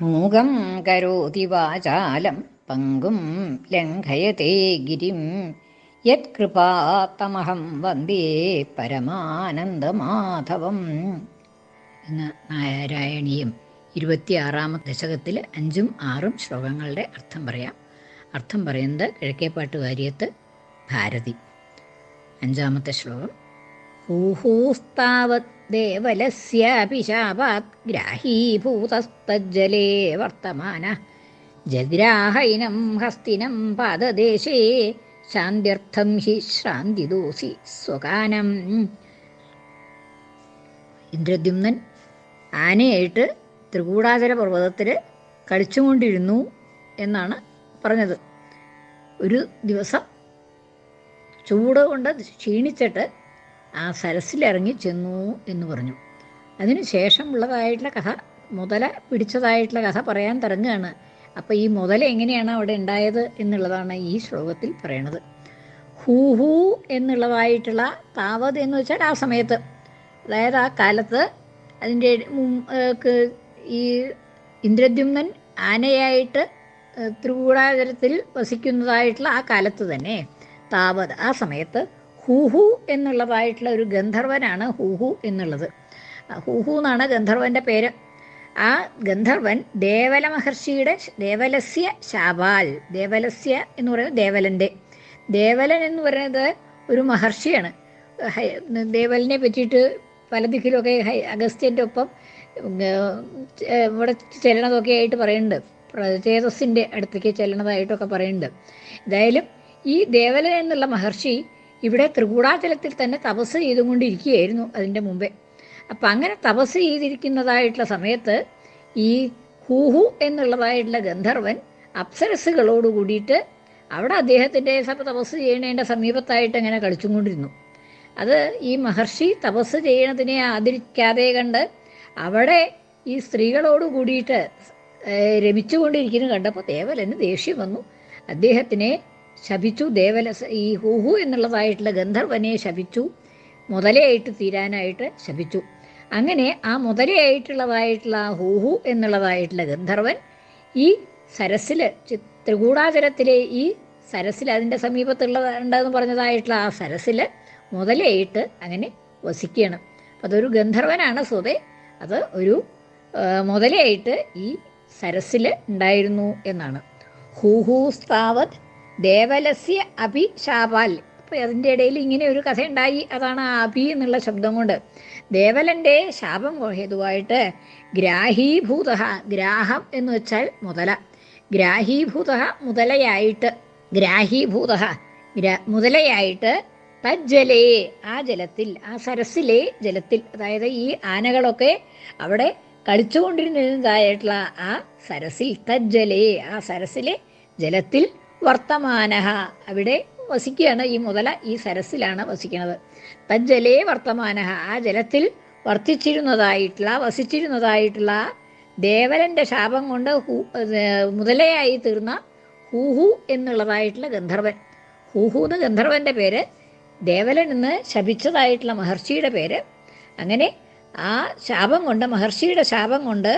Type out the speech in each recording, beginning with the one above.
മൂകം കരോതി വാചാലം പങ്കും ലംഘയത്തെ ഗിരിം. യത്കൃപാത്തമഹം വന്ദേ പരമാനന്ദമാധവം. എന്ന നാരായണീയം ഇരുപത്തിയാറാമത്തെ ദശകത്തിൽ അഞ്ചും ആറും ശ്ലോകങ്ങളുടെ അർത്ഥം പറയാം. അർത്ഥം പറയുന്നത് കിഴക്കേപ്പാട്ട് വാര്യത്ത് ഭാരതി. അഞ്ചാമത്തെ ശ്ലോകം. ഹൂഹൂസ്താവത് ശാപാത് ഗ്രാഹീഭൂതസ്തജ്ജലേ വർത്തമാന. ജഗ്രാഹൈനം ഹസ്തിനം പാദദേശേ ശാന്ത്യർത്ഥം ഹി ശ്രാന്തിദോസി സ്വകാനം. ഇന്ദ്രദ്യുമ്നൻ ആനയായിട്ട് ത്രികൂടാചല പർവതത്തിൽ കളിച്ചുകൊണ്ടിരുന്നു എന്നാണ് പറഞ്ഞത്. ഒരു ദിവസം ചൂട് കൊണ്ട് ക്ഷീണിച്ചിട്ട് ആ സരസിലിറങ്ങി ചെന്നു എന്ന് പറഞ്ഞു. അതിന് ശേഷമുള്ളതായിട്ടുള്ള കഥ മുതല പിടിച്ചതായിട്ടുള്ള കഥ പറയാൻ തുടങ്ങുകയാണ്. അപ്പോൾ ഈ മുതല എങ്ങനെയാണ് അവിടെ ഉണ്ടായത് എന്നുള്ളതാണ് ഈ ശ്ലോകത്തിൽ പറയണത്. ഹൂ ഹൂ എന്നുള്ളതായിട്ടുള്ള താവത് എന്ന് വെച്ചാൽ ആ സമയത്ത്. അതായത് ആ കാലത്ത് അതിന്റെ ഈ ഇന്ദ്രദ്യുമ്നൻ ആനയായിട്ട് ത്രികൂടാചരത്തിൽ വസിക്കുന്നതായിട്ടുള്ള ആ കാലത്ത് തന്നെ താവത് ആ സമയത്ത് ഹൂഹു എന്നുള്ളതായിട്ടുള്ള ഒരു ഗന്ധർവനാണ് ഹുഹു എന്നുള്ളത്. ഹുഹു എന്നാണ് ഗന്ധർവന്റെ പേര്. ആ ഗന്ധർവൻ ദേവല മഹർഷിയുടെ ദേവലസ്യ ശാപാൽ ദേവലസ്യ എന്ന് പറയുന്നത് ദേവലന്റെ ദേവലൻ എന്ന് പറയുന്നത് ഒരു മഹർഷിയാണ്. ദേവലിനെ പറ്റിയിട്ട് പല ദിക്കിലൊക്കെ അഗസ്ത്യന്റെ ഒപ്പം ഇവിടെ ചെല്ലണതൊക്കെ ആയിട്ട് പറയുന്നുണ്ട്. പ്രചേതസിന്റെ അടുത്തേക്ക് ചെല്ലണതായിട്ടൊക്കെ പറയുന്നുണ്ട്. എന്തായാലും ഈ ദേവലൻ എന്നുള്ള മഹർഷി ഇവിടെ ത്രികൂടാചലത്തിൽ തന്നെ തപസ് ചെയ്തുകൊണ്ടിരിക്കുകയായിരുന്നു അതിന്റെ മുമ്പേ. അപ്പം അങ്ങനെ തപസ് ചെയ്തിരിക്കുന്നതായിട്ടുള്ള സമയത്ത് ഈ ഹൂഹു എന്നുള്ളതായിട്ടുള്ള ഗന്ധർവൻ അപ്സരസ്സുകളോട് കൂടിയിട്ട് അവിടെ അദ്ദേഹത്തിന്റെ തപസ് ചെയ്യണേന്റെ സമീപത്തായിട്ട് അങ്ങനെ കളിച്ചുകൊണ്ടിരുന്നു. അത് ഈ മഹർഷി തപസ് ചെയ്യണതിനെ ആദരിക്കാതെ കണ്ട് അവിടെ ഈ സ്ത്രീകളോട് കൂടിയിട്ട് രമിച്ചുകൊണ്ടിരിക്കുന്നു കണ്ടപ്പോൾ ദേവലന് ദേഷ്യം വന്നു. അദ്ദേഹത്തിനെ ശപിച്ചു ദേവല ഈ ഹൂഹു എന്നുള്ളതായിട്ടുള്ള ഗന്ധർവനെ ശപിച്ചു മുതലയായിട്ട് തീരാനായിട്ട് ശപിച്ചു. അങ്ങനെ ആ മുതലയായിട്ടുള്ളതായിട്ടുള്ള ആ ഹൂഹു എന്നുള്ളതായിട്ടുള്ള ഗന്ധർവൻ ഈ സരസിൽ ത്രികൂടാചരത്തിലെ ഈ സരസിൽ അതിന്റെ സമീപത്തുള്ളതുണ്ടെന്ന് പറഞ്ഞതായിട്ടുള്ള ആ സരസിൽ മുതലയായിട്ട് അങ്ങനെ വസിക്കുകയാണ്. അപ്പം അതൊരു ഗന്ധർവനാണ് സ്വതേ. അത് ഒരു മുതലയായിട്ട് ഈ സരസിൽ ഉണ്ടായിരുന്നു എന്നാണ്. ഹൂഹൂസ്താവത് ദേവലസ്യ അഭി ശാപാൽ. അപ്പോൾ അതിന്റെ ഇടയിൽ ഇങ്ങനെ ഒരു കഥ ഉണ്ടായി അതാണ് ആ അഭി എന്നുള്ള ശബ്ദം കൊണ്ട്. ദേവലന്റെ ശാപം ഹേതുവായിട്ട് ഗ്രാഹീഭൂത ഗ്രാഹം എന്ന് വെച്ചാൽ മുതല. ഗ്രാഹീഭൂത മുതലയായിട്ട് ഗ്രാഹീഭൂത ഗ്രാ മുതലയായിട്ട് തജ്ജലേ ആ ജലത്തിൽ ആ സരസിലെ ജലത്തിൽ അതായത് ഈ ആനകളൊക്കെ അവിടെ കളിച്ചുകൊണ്ടിരുന്നതായിട്ടുള്ള ആ സരസിൽ തജ്ജലേ ആ സരസിലെ ജലത്തിൽ വർത്തമാനഹ അവിടെ വസിക്കുകയാണ് ഈ മുതല ഈ സരസിലാണ് വസിക്കുന്നത്. തജ്ജലേ വർത്തമാനഹ ആ ജലത്തിൽ വർത്തിച്ചിരുന്നതായിട്ടുള്ള വസിച്ചിരുന്നതായിട്ടുള്ള ദേവലന്റെ ശാപം കൊണ്ട് മുതലയായി തീർന്ന ഹൂഹു എന്നുള്ളതായിട്ടുള്ള ഗന്ധർവൻ. ഹൂഹു എന്ന് ഗന്ധർവന്റെ പേര് ദേവലൻ എന്ന് ശപിച്ചതായിട്ടുള്ള മഹർഷിയുടെ പേര്. അങ്ങനെ ആ ശാപം കൊണ്ട് മഹർഷിയുടെ ശാപം കൊണ്ട്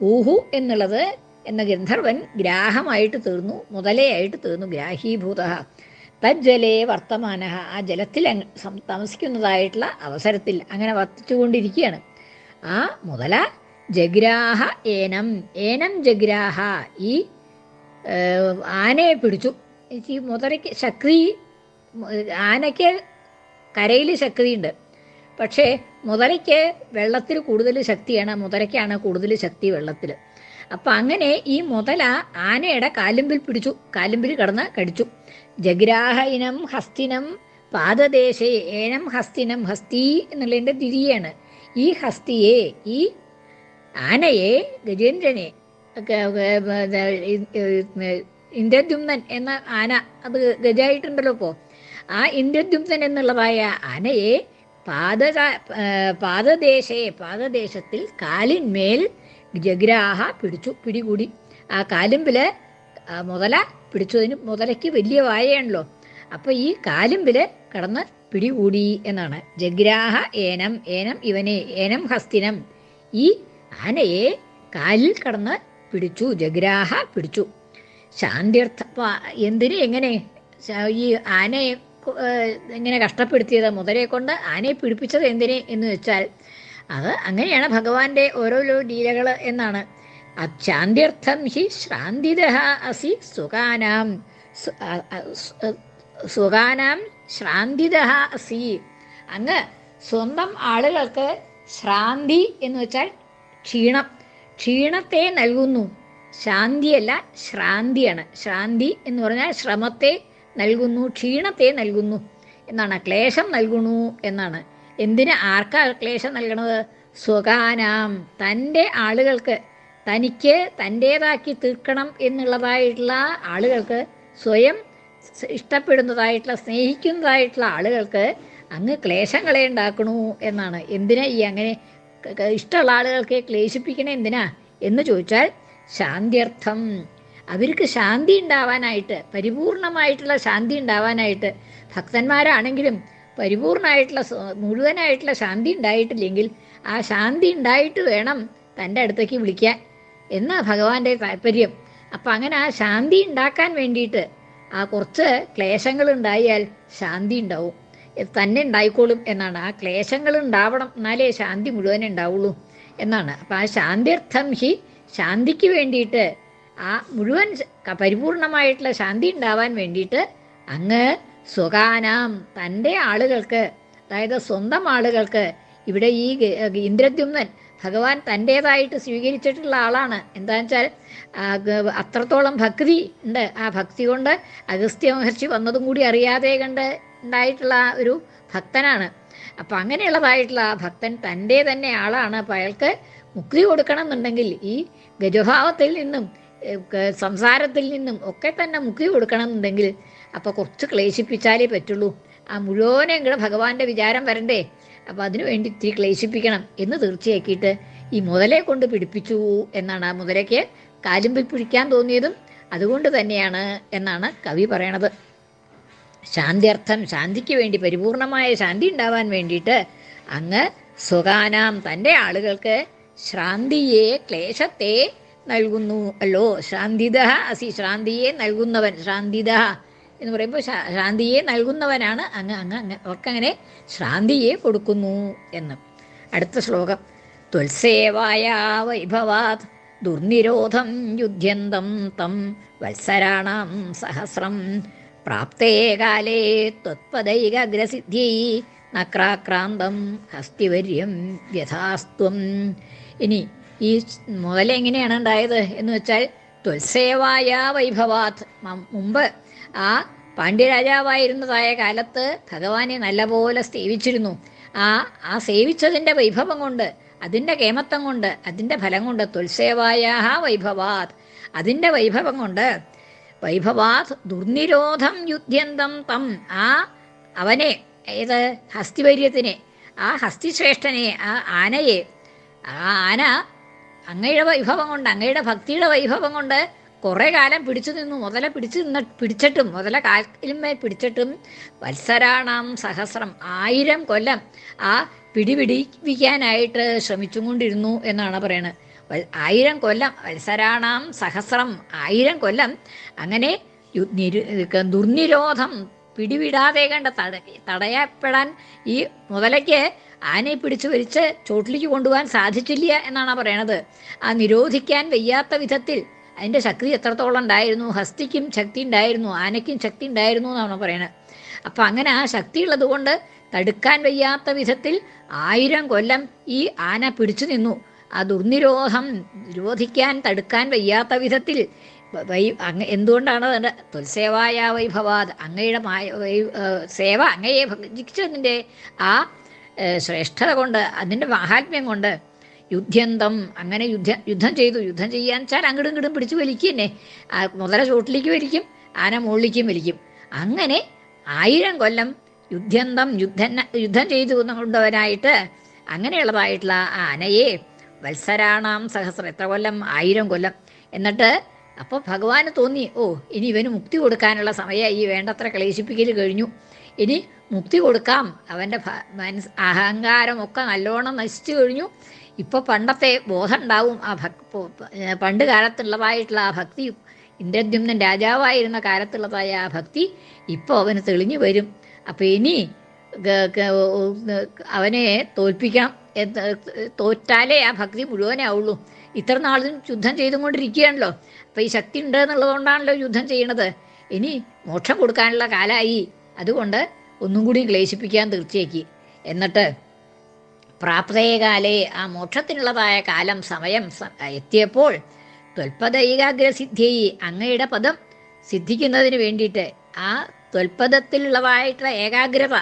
ഹൂഹു എന്നുള്ളത് എന്ന ഗന്ധർവൻ ഗ്രാഹമായിട്ട് തീർന്നു മുതലയായിട്ട് തീർന്നു ഗ്രാഹീഭൂത. തജ്ജലേ വർത്തമാന. ആ ജലത്തിൽ താമസിക്കുന്നതായിട്ടുള്ള അവസരത്തിൽ അങ്ങനെ വർത്തിച്ചുകൊണ്ടിരിക്കുകയാണ്. ആ മുതല ജഗ്രാഹ ഏനം. ഏനം ജഗ്രാഹ. ഈ ആനയെ പിടിച്ചു. ഈ മുതലയ്ക്ക് ശക്തി ആനയ്ക്ക് കരയിൽ ശക്തിയുണ്ട്. പക്ഷേ മുതലയ്ക്ക് വെള്ളത്തിൽ കൂടുതൽ ശക്തിയാണ് മുതലയ്ക്കാണ് കൂടുതൽ ശക്തി വെള്ളത്തിൽ. അപ്പം അങ്ങനെ ഈ മുതല ആനയുടെ കാലുമ്പിൽ പിടിച്ചു. കാലുമ്പിൽ കടന്ന് കടിച്ചു. ജഗ്രാഹ ഇനം ഹസ്തിനം പാദദേശേ ഏനം ഹസ്തിനം ഹസ്തി എന്നുള്ളതിന്റെ തിരിയാണ്. ഈ ഹസ്തിയെ ഈ ആനയെ ഗജേന്ദ്രനെ ഇന്ദ്രദ്യുമ്നൻ എന്ന ആന അത് ഗജായിട്ടുണ്ടല്ലോ ഇപ്പോൾ ആ ഇന്ദ്രദ്യുമ്നൻ എന്നുള്ളതായ ആനയെ പാദ പാദദേശേ പാദദേശത്തിൽ കാലിന്മേൽ ജഗ്രാഹ പിടിച്ചു പിടികൂടി. ആ കാലുമ്പിൽ മുതല പിടിച്ചതിന് മുതലയ്ക്ക് വലിയ വായയാണല്ലോ. അപ്പോൾ ഈ കാലുമ്പിൽ കടന്ന് പിടികൂടി എന്നാണ്. ജഗ്രാഹ ഏനം ഏനം ഇവനെ ഏനം ഹസ്തിനം. ഈ ആനയെ കാലിൽ കടന്ന് പിടിച്ചു ജഗ്രാഹ പിടിച്ചു. ശാന്തിർത്ഥ എന്തിനു എങ്ങനെ? ഈ ആനയെ ഇങ്ങനെ കഷ്ടപ്പെടുത്തിയത്? മുതലയെ കൊണ്ട് ആനയെ പിടിപ്പിച്ചത് എന്തിനെ എന്ന് വെച്ചാൽ അത് അങ്ങനെയാണ് ഭഗവാന്റെ ഓരോരോ ലീലകൾ എന്നാണ്. അച്ഛാന്ത്യർത്ഥം ഹി ശ്രാന്തിത അസി സുഖാനാം. സുഖാനാം ശ്രാന്തിത അസി. അങ്ങ് സ്വന്തം ആളുകൾക്ക് ശ്രാന്തി എന്ന് വെച്ചാൽ ക്ഷീണം. ക്ഷീണത്തെ നൽകുന്നു. ശാന്തിയല്ല ശ്രാന്തിയാണ്. ശ്രാന്തി എന്ന് പറഞ്ഞാൽ ശ്രമത്തെ നൽകുന്നു ക്ഷീണത്തെ നൽകുന്നു എന്നാണ്. ക്ലേശം നൽകുന്നു എന്നാണ്. എന്തിന് ആർക്കാ ക്ലേശം നൽകണത്? സ്വകാനാം. തന്റെ ആളുകൾക്ക് തനിക്ക് തന്റേതാക്കി തീർക്കണം എന്നുള്ളതായിട്ടുള്ള ആളുകൾക്ക് സ്വയം ഇഷ്ടപ്പെടുന്നതായിട്ടുള്ള സ്നേഹിക്കുന്നതായിട്ടുള്ള ആളുകൾക്ക് അങ്ങ് ക്ലേശങ്ങളെ ഉണ്ടാക്കണു എന്നാണ്. എന്തിനാ ഈ അങ്ങനെ ഇഷ്ടമുള്ള ആളുകൾക്ക് ക്ലേശിപ്പിക്കണേ എന്തിനാ? എന്ന് ചോദിച്ചാൽ ശാന്തിയർത്ഥം. അവർക്ക് ശാന്തി ഉണ്ടാവാനായിട്ട് പരിപൂർണമായിട്ടുള്ള ശാന്തി ഉണ്ടാവാനായിട്ട് ഭക്തന്മാരാണെങ്കിലും പരിപൂർണമായിട്ടുള്ള മുഴുവനായിട്ടുള്ള ശാന്തി ഉണ്ടായിട്ടില്ലെങ്കിൽ ആ ശാന്തി ഉണ്ടായിട്ട് വേണം തന്റെ അടുത്തേക്ക് വിളിക്കാൻ. എന്നാ ഭഗവാന്റെ താല്പര്യം? അപ്പം അങ്ങനെ ആ ശാന്തി ഉണ്ടാക്കാൻ വേണ്ടിയിട്ട് ആ കുറച്ച് ക്ലേശങ്ങൾ ഉണ്ടായാൽ ശാന്തി ഉണ്ടാവും. തന്നെ ഉണ്ടായിക്കോളും എന്നാണ്. ആ ക്ലേശങ്ങൾ ഉണ്ടാവണം എന്നാലേ ശാന്തി മുഴുവൻ ഉണ്ടാവുള്ളൂ എന്നാണ്. അപ്പം ആ ശാന്തിയർത്ഥം ഹി ശാന്തിക്ക് വേണ്ടിയിട്ട് ആ മുഴുവൻ പരിപൂർണമായിട്ടുള്ള ശാന്തി ഉണ്ടാവാൻ വേണ്ടിയിട്ട് അങ്ങ് സ്വകാനാം തന്റെ ആളുകൾക്ക് അതായത് സ്വന്തം ആളുകൾക്ക് ഇവിടെ ഈ ഇന്ദ്രദ്യുമ്നൻ ഭഗവാൻ തന്റേതായിട്ട് സ്വീകരിച്ചിട്ടുള്ള ആളാണ്. എന്താണെന്ന് വെച്ചാൽ അത്രത്തോളം ഭക്തി ഉണ്ട്. ആ ഭക്തി കൊണ്ട് അഗസ്ത്യ മഹർഷി വന്നതും കൂടി അറിയാതെ കണ്ട് ഉണ്ടായിട്ടുള്ള ഒരു ഭക്തനാണ്. അപ്പം അങ്ങനെയുള്ളതായിട്ടുള്ള ആ ഭക്തൻ തന്റെ തന്നെ ആളാണ്. അപ്പം അയാൾക്ക് മുക്തി കൊടുക്കണം എന്നുണ്ടെങ്കിൽ ഈ ഗജഭാവത്തിൽ നിന്നും സംസാരത്തിൽ നിന്നും ഒക്കെ തന്നെ മുക്കി കൊടുക്കണം എന്നുണ്ടെങ്കിൽ അപ്പോൾ കുറച്ച് ക്ലേശിപ്പിച്ചാലേ പറ്റുള്ളൂ. ആ മുഴുവനെ കൂടെ ഭഗവാന്റെ വിചാരം വരണ്ടേ? അപ്പം അതിനു വേണ്ടി ഇത്തിരി ക്ലേശിപ്പിക്കണം എന്ന് തീർച്ചയാക്കിയിട്ട് ഈ മുതലെ കൊണ്ട് പിടിപ്പിച്ചു എന്നാണ് ആ മുതലയ്ക്ക് കാലുമ്പിൽ പിടിക്കാൻ തോന്നിയതും അതുകൊണ്ട് തന്നെയാണ് എന്നാണ് കവി പറയണത്. ശാന്തിയർത്ഥം ശാന്തിക്ക് വേണ്ടി പരിപൂർണമായ ശാന്തി ഉണ്ടാവാൻ വേണ്ടിയിട്ട് അങ്ങ് സുഖാനാം തന്റെ ആളുകൾക്ക് ശ്രാന്തിയെ ക്ലേശത്തെ നൽകുന്നു. അല്ലോ ശ്രാന്തിത അസി ശ്രാന്തിയെ നൽകുന്നവൻ ശ്രാന്തിത എന്ന് പറയുമ്പോൾ ശ്രാന്തിയെ നൽകുന്നവനാണ് അങ്ങ് അങ്ങ് അങ്ങ് അവർക്കങ്ങനെ ശ്രാന്തിയെ കൊടുക്കുന്നു എന്ന്. അടുത്ത ശ്ലോകം. തുൽസേവായ വൈഭവാത് ദുർനിരോധം യുദ്ധ്യന്തം തം വത്സരാണാം സഹസ്രം. പ്രാപ്തേ കാലേ ത്വത്പദൈകാഗ്രസിദ്ധ്യൈ നക്രാക്രാന്തം ഹസ്തിവര്യം വ്യഥാസ്ത്വം. ഇനി ഈ മുതല എങ്ങനെയാണ് ഉണ്ടായത് എന്ന് വെച്ചാൽ തുൽസേവായ വൈഭവാത്. മുമ്പ് ആ പാണ്ഡ്യരാജാവായിരുന്നതായ കാലത്ത് ഭഗവാനെ നല്ലപോലെ സേവിച്ചിരുന്നു. ആ ആ സേവിച്ചതിന്റെ വൈഭവം കൊണ്ട് അതിന്റെ കേമത്വം കൊണ്ട് അതിന്റെ ഫലം കൊണ്ട് തുൽസേവായ വൈഭവാത്. അതിന്റെ വൈഭവം കൊണ്ട് വൈഭവാത് ദുർനിരോധം യുദ്ധ്യന്തം തം ആ അവനെ ഏത് ഹസ്തിവര്യത്തിനെ ആ ഹസ്തിശ്രേഷ്ഠനെ ആ ആനയെ ആ ആന അങ്ങയുടെ വൈഭവം കൊണ്ട് അങ്ങയുടെ ഭക്തിയുടെ വൈഭവം കൊണ്ട് കുറേ കാലം പിടിച്ചു നിന്നു. മുതല പിടിച്ചു നിന്ന പിടിച്ചിട്ടും മുതല കാലിന്മേൽ പിടിച്ചിട്ടും വത്സരാണാം സഹസ്രം ആയിരം കൊല്ലം ആ പിടിപിടിപ്പിക്കാനായിട്ട് ശ്രമിച്ചും കൊണ്ടിരുന്നു എന്നാണ് പറയുന്നത് ആയിരം കൊല്ലം വത്സരാണാം സഹസ്രം ആയിരം കൊല്ലം അങ്ങനെ ദുർനിരോധം പിടിവിടാതെ കണ്ട തട തടയപ്പെടാൻ ഈ മുതലയ്ക്ക് ആനയെ പിടിച്ചു വലിച്ച് ചോട്ടിലേക്ക് കൊണ്ടുപോകാൻ സാധിച്ചില്ല എന്നാണ് പറയണത്. ആ നിരോധിക്കാൻ വയ്യാത്ത വിധത്തിൽ അതിന്റെ ശക്തി എത്രത്തോളം ഉണ്ടായിരുന്നു ഹസ്തിക്കും ശക്തി ഉണ്ടായിരുന്നു ആനയ്ക്കും ശക്തി ഉണ്ടായിരുന്നു എന്നാണ് പറയണത്. അപ്പം അങ്ങനെ ആ ശക്തി ഉള്ളത് കൊണ്ട് തടുക്കാൻ വയ്യാത്ത വിധത്തിൽ ആയിരം കൊല്ലം ഈ ആന പിടിച്ചു നിന്നു. ആ ദുർനിരോധം നിരോധിക്കാൻ തടുക്കാൻ വയ്യാത്ത വിധത്തിൽ വ- അങ്ങ എന്തുകൊണ്ടാണ് തൊൽസേവായ വൈഭവാത് അങ്ങയുടെ സേവ അങ്ങയെ ഭജിച്ചതിന്റെ ആ ശ്രേഷ്ഠത കൊണ്ട് അതിന്റെ മാഹാത്മ്യം കൊണ്ട് യുദ്ധ്യന്തം അങ്ങനെ യുദ്ധ യുദ്ധം ചെയ്തു. യുദ്ധം ചെയ്യാൻ വെച്ചാൽ അങ്ങടും ഇങ്ങടും പിടിച്ചു വലിക്കും തന്നെ മുതല ചോട്ടിലേക്ക് വലിക്കും ആന മുകളിലേക്കും വലിക്കും. അങ്ങനെ ആയിരം കൊല്ലം യുദ്ധ്യന്തം യുദ്ധ യുദ്ധം ചെയ്തു കൊണ്ടവനായിട്ട് അങ്ങനെയുള്ളതായിട്ടുള്ള ആ ആനയെ വത്സരാണാം സഹസ്രം എത്ര കൊല്ലം? ആയിരം കൊല്ലം. എന്നിട്ട് അപ്പോൾ ഭഗവാന് തോന്നി ഓ ഇനി ഇവന് മുക്തി കൊടുക്കാനുള്ള സമയമായി വേണ്ടത്ര ക്ലേശിപ്പിക്കൽ കഴിഞ്ഞു. ഇനി മുക്തി കൊടുക്കാം. അവന്റെ മനസ് അഹങ്കാരമൊക്കെ നല്ലോണം നശിച്ചു കഴിഞ്ഞു. ഇപ്പോൾ പണ്ടത്തെ ബോധം ഉണ്ടാവും ആ ഭക് പണ്ട് കാലത്തുള്ളതായിട്ടുള്ള ആ ഭക്തി ഇന്ദ്രദ്യുമ്നൻ രാജാവായിരുന്ന കാലത്തുള്ളതായ ആ ഭക്തി ഇപ്പോൾ അവന് തെളിഞ്ഞു വരും. അപ്പോൾ ഇനി അവനെ തോൽപ്പിക്കാം. എന്ന് തോറ്റാലേ ആ ഭക്തി മുഴുവനേ ആവുള്ളൂ. ഇത്ര നാളും യുദ്ധം ചെയ്തുകൊണ്ടിരിക്കുകയാണല്ലോ. അപ്പോൾ ഈ ശക്തി ഉണ്ട് എന്നുള്ളതുകൊണ്ടാണല്ലോ യുദ്ധം ചെയ്യണത്. ഇനി മോക്ഷം കൊടുക്കാനുള്ള കാലമായി അതുകൊണ്ട് ഒന്നും കൂടി ക്ലേശിപ്പിക്കാൻ തീർച്ചയാക്കി. എന്നിട്ട് പ്രാപ്തേകാലേ ആ മോക്ഷത്തിനുള്ളതായ കാലം സമയം എത്തിയപ്പോൾ എത്തിയപ്പോൾ ത്വൽപദൈകാഗ്രസിദ്ധിയെ അങ്ങയുടെ പദം സിദ്ധിക്കുന്നതിന് വേണ്ടിയിട്ട് ആ ത്വൽപദത്തിലുള്ളതായിട്ടുള്ള ഏകാഗ്രത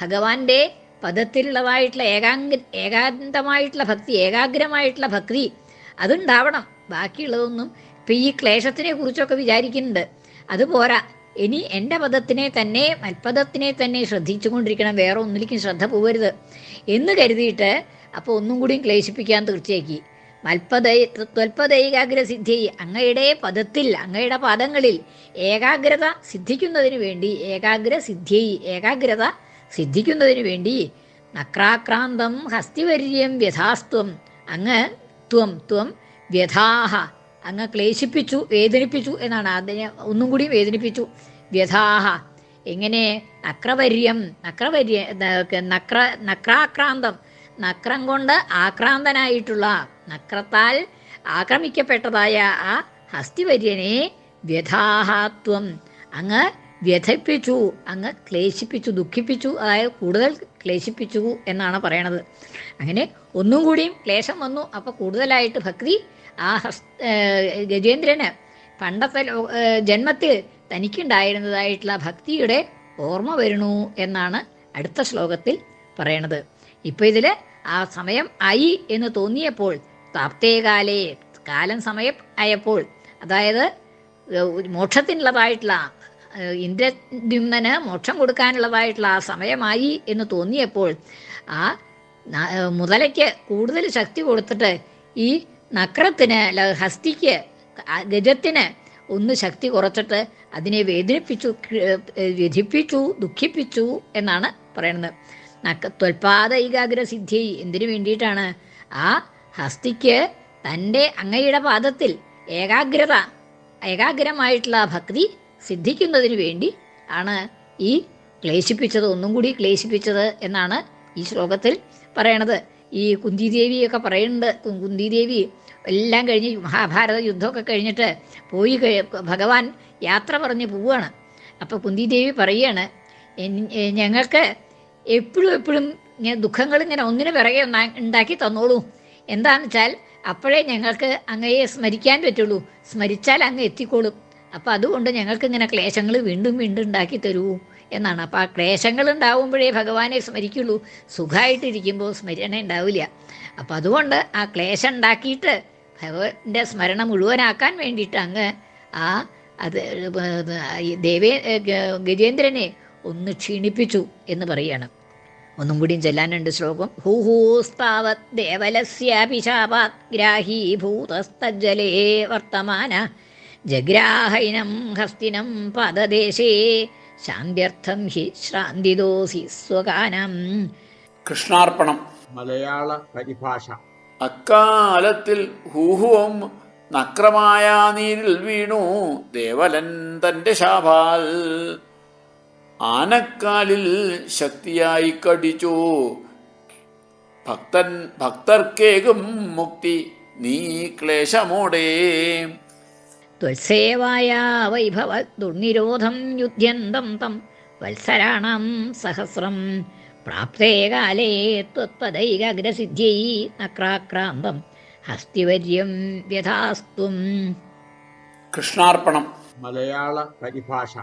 ഭഗവാന്റെ പദത്തിലുള്ളതായിട്ടുള്ള ഏകാഗ്ര ഏകാന്തമായിട്ടുള്ള ഭക്തി ഏകാഗ്രമായിട്ടുള്ള ഭക്തി അതുണ്ടാവണം. ബാക്കിയുള്ളതൊന്നും ഇപ്പം ഈ ക്ലേശത്തിനെ കുറിച്ചൊക്കെ വിചാരിക്കുന്നുണ്ട്. അതുപോരാ. ഇനി എന്റെ പദത്തിനെ തന്നെ മൽപദത്തിനെ തന്നെ ശ്രദ്ധിച്ചുകൊണ്ടിരിക്കണം. വേറെ ഒന്നിലേക്കും ശ്രദ്ധ പോകരുത് എന്ന് കരുതിയിട്ട് അപ്പോൾ ഒന്നും കൂടിയും ക്ലേശിപ്പിക്കാൻ തീർച്ചയാക്കി. മൽപദ ത്വൽപദൈകാഗ്ര സിദ്ധി അങ്ങയുടെ പദത്തിൽ അങ്ങയുടെ പദങ്ങളിൽ ഏകാഗ്രത സിദ്ധിക്കുന്നതിന് വേണ്ടി ഏകാഗ്ര സിദ്ധി ഏകാഗ്രത സിദ്ധിക്കുന്നതിന് വേണ്ടി നക്രാക്രാന്തം ഹസ്തിവര്യം വ്യഥാസ്ത്വം അങ്ങ് ത്വം ത്വം വ്യഥാഹ അങ്ങ് ക്ലേശിപ്പിച്ചു വേദനിപ്പിച്ചു എന്നാണ്. അതിനെ ഒന്നും കൂടി വേദനിപ്പിച്ചു. വ്യഥാഹ. എങ്ങനെ? നക്രവര്യം. നക്രവര്യ നക്ര നക്രാക്രാന്തം. നക്രം കൊണ്ട് ആക്രാന്തനായിട്ടുള്ള നക്രത്താൽ ആക്രമിക്കപ്പെട്ടതായ ആ ഹസ്തിവര്യനെ വ്യഥാഹാത്വം. അങ്ങ് വ്യഥിപ്പിച്ചു അങ്ങ് ക്ലേശിപ്പിച്ചു ദുഃഖിപ്പിച്ചു അതായത് കൂടുതൽ ക്ലേശിപ്പിച്ചു എന്നാണ് പറയണത്. അങ്ങനെ ഒന്നും കൂടിയും ക്ലേശം വന്നു. അപ്പോൾ കൂടുതലായിട്ട് ഭക്തി ആ ഹസ് ഗജേന്ദ്രന് പണ്ടത്തെ ജന്മത്തിൽ തനിക്കുണ്ടായിരുന്നതായിട്ടുള്ള ഭക്തിയുടെ ഓർമ്മ വരുന്നു എന്നാണ് അടുത്ത ശ്ലോകത്തിൽ പറയണത്. ഇപ്പൊ ഇതിൽ ആ സമയം ആയി എന്ന് തോന്നിയപ്പോൾ താപ്തേകാലേ കാലം സമയം ആയപ്പോൾ അതായത് മോക്ഷത്തിനുള്ളതായിട്ടുള്ള ഇന്ദ്രദ്യുമ്നന് മോക്ഷം കൊടുക്കാനുള്ളതായിട്ടുള്ള ആ സമയമായി എന്ന് തോന്നിയപ്പോൾ ആ മുതലയ്ക്ക് കൂടുതൽ ശക്തി കൊടുത്തിട്ട് ഈ നക്രത്തിന് ഹസ്തിക്ക് ഗജത്തിന് ഒന്ന് ശക്തി കുറച്ചിട്ട് അതിനെ വേദനിപ്പിച്ചു വ്യഥിപ്പിച്ചു ദുഃഖിപ്പിച്ചു എന്നാണ് പറയുന്നത്. നക്ക ത്വൽപാദ ഏകാഗ്ര സിദ്ധി എന്തിനു വേണ്ടിയിട്ടാണ്? ആ ഹസ്തിക്ക് തന്റെ അങ്ങയുടെ പാദത്തിൽ ഏകാഗ്രത ഏകാഗ്രമായിട്ടുള്ള ഭക്തി സിദ്ധിക്കുന്നതിന് വേണ്ടി ആണ് ഈ ക്ലേശിപ്പിച്ചത് ഒന്നും കൂടി ക്ലേശിപ്പിച്ചത് എന്നാണ് ഈ ശ്ലോകത്തിൽ പറയണത്. ഈ കുന്തിദേവിയൊക്കെ പറയുന്നുണ്ട്. കുന്തിദേവി എല്ലാം കഴിഞ്ഞ് മഹാഭാരത യുദ്ധമൊക്കെ കഴിഞ്ഞിട്ട് പോയി ഭഗവാൻ യാത്ര പറഞ്ഞ് പോവുകയാണ് അപ്പോൾ കുന്തിദേവി പറയുകയാണ് ഞങ്ങൾക്ക് എപ്പോഴും എപ്പോഴും ദുഃഖങ്ങൾ ഇങ്ങനെ ഒന്നിനു പിറകെ ഉണ്ടാക്കി തന്നോളൂ. എന്താണെന്ന് വെച്ചാൽ അപ്പോഴേ ഞങ്ങൾക്ക് അങ്ങയെ സ്മരിക്കാൻ പറ്റുള്ളൂ. സ്മരിച്ചാൽ അങ്ങ് എത്തിക്കോളും. അപ്പം അതുകൊണ്ട് ഞങ്ങൾക്ക് ഇങ്ങനെ ക്ലേശങ്ങൾ വീണ്ടും വീണ്ടും ഉണ്ടാക്കി തരൂ എന്നാണ്. അപ്പം ആ ക്ലേശങ്ങൾ ഉണ്ടാവുമ്പോഴേ ഭഗവാനെ സ്മരിക്കുള്ളൂ. സുഖമായിട്ടിരിക്കുമ്പോൾ സ്മരണ ഉണ്ടാവില്ല. അപ്പം അതുകൊണ്ട് ആ ക്ലേശം ഉണ്ടാക്കിയിട്ട് ഭഗവാന്റെ സ്മരണ മുഴുവനാക്കാൻ വേണ്ടിയിട്ട് അങ്ങ് ആ അത് ദേവേ ഗജേന്ദ്രനെ ഒന്ന് ക്ഷീണിപ്പിച്ചു എന്ന് പറയണം. ഒന്നും കൂടിയും ചെല്ലാനുണ്ട് ശ്ലോകം. ഹുഹൂസ്താവത് ഗ്രാഹീഭൂതസ്തജ്ജലേ വർത്തമാന ജഗ്രാഹൈനം ഹസ്തിനം പദദേശേ ശാന്ത്യർത്ഥം ഹി ശ്രാന്തിദോസി സ്വകാനം കൃഷ്ണാർപ്പണം. മലയാള പരിഭാഷ. അക്കാലത്തിൽ ഹൂഹുവും നക്രമായ നീരിൽ വീണു ദേവലൻ തന്റെ ശാപാൽ. ആനക്കാലിൽ ശക്തിയായി കടിച്ചു. ഭക്തൻ ഭക്തർക്കേകും മുക്തി നീ ക്ലേശമോടേ. ത്വത്സേവായ വൈഭവ ദുർനിരോധം യുദ്ധ്യന്തം തം വത്സരാണം സഹസ്രം പ്രാപ്തേ കാലേ ത്വത്പദൈകാഗ്രസിദ്ധ്യൈ നക്രാക്രാന്തം ഹസ്തിവര്യം വ്യഥാസ്ത്വം കൃഷ്ണാർപ്പണം. മലയാള പരിഭാഷ.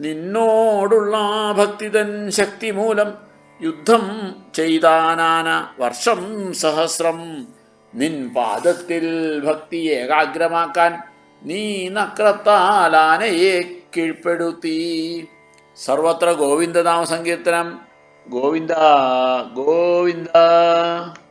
നിന്നോടുള്ള ഭക്തിതൻ ശക്തി മൂലം യുദ്ധം ചെയ്താനാന വർഷം സഹസ്രം. നിൻ പാദത്തിൽ ഭക്തി ഏകാഗ്രമാക്കാൻ നീ നക്രത്താലാനയെ കീഴ്പ്പെടുത്തി. സർവത്ര ഗോവിന്ദനാമ സങ്കീർത്തനം Govinda, Govinda.